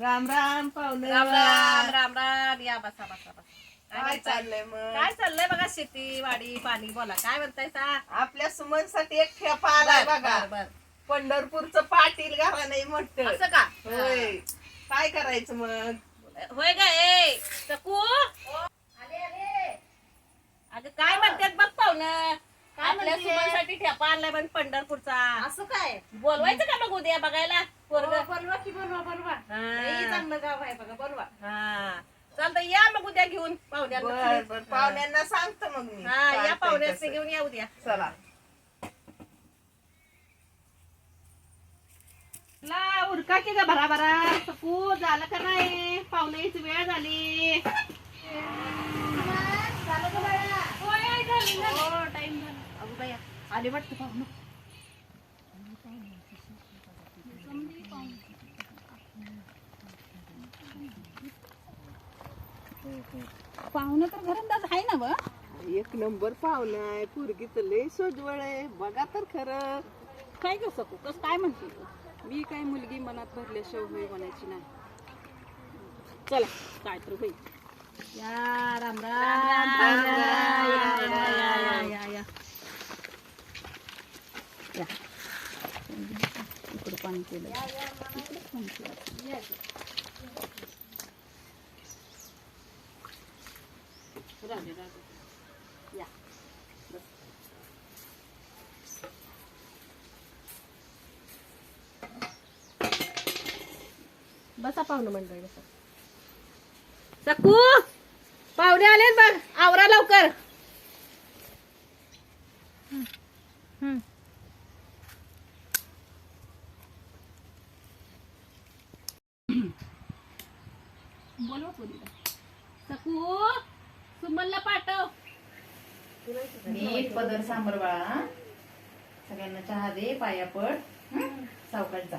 राम राम पाहुणे राम राम राम राम. या बसा बसा बसा. काय? चाललंय मग? काय चाललंय बघा शेती वाडी पाणी बोला. काय म्हणताय सा? आपल्या सुमनसाठी एक ठेपा आलाय बर, बघा. बर, बर. पंढरपूरचं पाटील घरा नाही म्हटत असं का? होय. काय करायचं मग? होय ग ए चकू. अगं काय म्हणतात बघ म्हणते? सुमनसाठी ठेपा आणलाय पण पंढरपूरचा. असं काय? बोलवायचं का मग उद्या बघायला पोरग? हो, बोलवा की बोलवा बोलवा. लई चांगलं गाव आहे बघा बोलवा. हा. चालतं या मग उद्या घेऊन. पाहुण्याला बर बर. पाहुण्यांना सांगतो मग मी. हा या चालतंय तसं. घेऊन या उद्या. चला. ला उरका की ग भरा भरा सकू झालं का नाही? पाहुण्याची वेळ झाली होय, झाली ना. हो, time झाला. अगं बाया, आले वाटतं पाहुणं पाहुणं तर घरंदाज आहे ना ब एक नंबर पाहुणा आहे पोरगी तर लय सोजवळ आहे बघा तर खरं काय ग सकू कस काय म्हणते तू? मी काय मुलगी मनात भरल्याशिवाय होय म्हणायची नाही चला काय तर होईल या राम राम राम, पाहुणं. राम, या. या, या, या. पाणी केलं. पाणी केलं. बसा पाहुणं मंडळी बसा. सकू पाहुणे आले बघ आवरा लवकर. बोलवा पोरीला सकू सुमनला पाठव. नीट पदर सांबर बाळा. सगळ्यांना चहा दे पाया पड. सावकाश जा.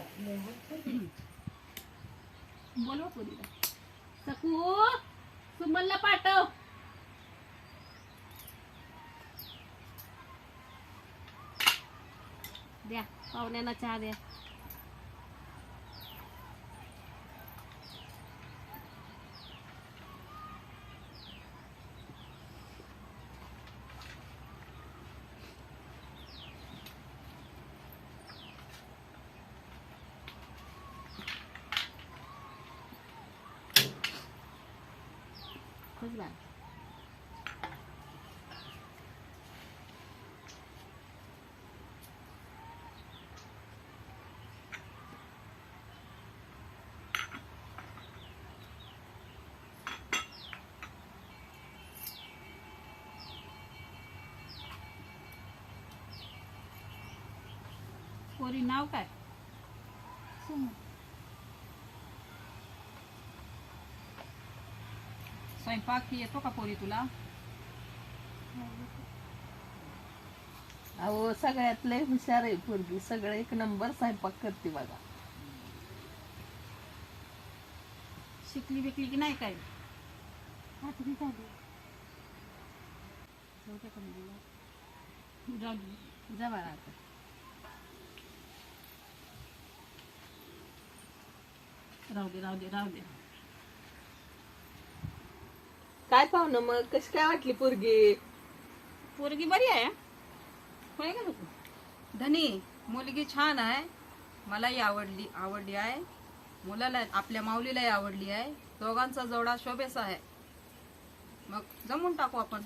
बोलवा पोरीला सकू सुमनला पाठव. द्या पाहुण्यांना चहा द्या. खुश बा पोरी नाव काय स्वयंपाक येतो का पोरी तुला अहो सगळ्यात लय हुशार आहे पोरगी सगळं एक नंबर स्वयंपाक करते बघा शिकली बिकली की नाही काय आता राहू दे राहू दे राहू दे काय पाहुणं मग? कशी काय वाटली पोरगी? पोरगी बरी आहे. होय का तू धनी मुलगी छान आहे. मलाही आवडली आवडली आहे. मुलाला आपल्या माऊलीलाही आवडली आहे. दोघांचा जोडा शोभेचा आहे. मग जमून टाकू आपण.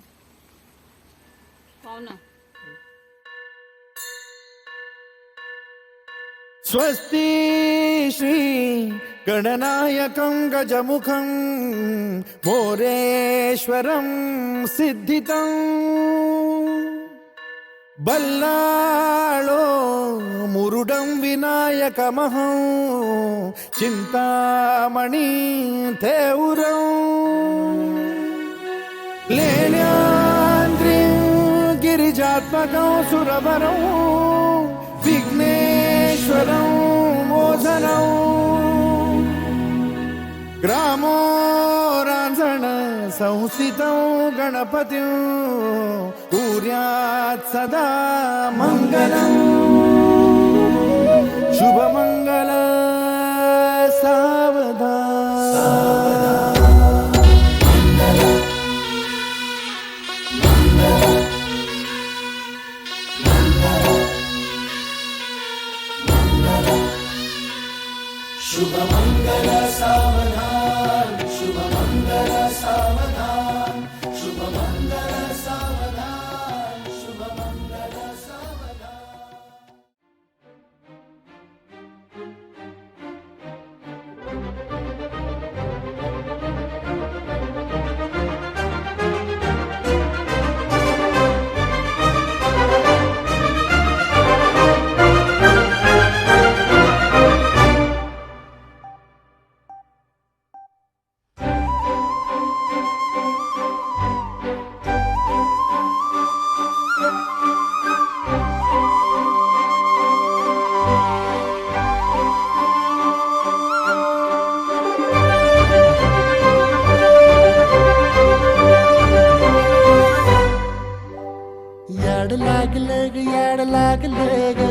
पाहू ना स्वस्ति श्री గణనాయకం గజముఖం మోరేశ్వరం సిద్ధితం. బల్లాళో మురుడం వినాయకమహం చింతామణి తేవురం. లేలాంద్రి గిరిజాత్మకం సురవరం విఘ్నేశ్వరం संस्थितौ गणपतिं कुर्यात् सदा मङ्गलम्। शुभमङ्गल सावधा शुभमङ्गल सावधा याड लागल ग याड लागलं ग.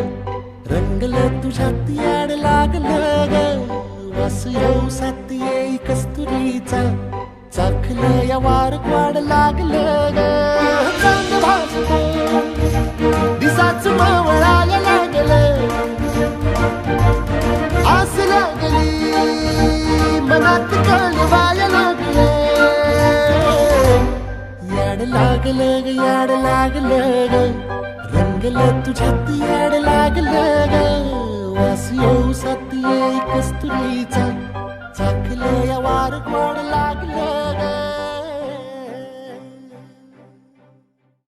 रंगलं तुझ्यात याड लागल ग. वास येऊ साथ येई कस्तुरीचा. चाखलं या वार वाड लागलं ग. चांग दिसाच मावळा तुझ्यात याड लागलं ग. वास येऊ साथ कस्तुरीचा. चाकलं या वार वाड लागलं.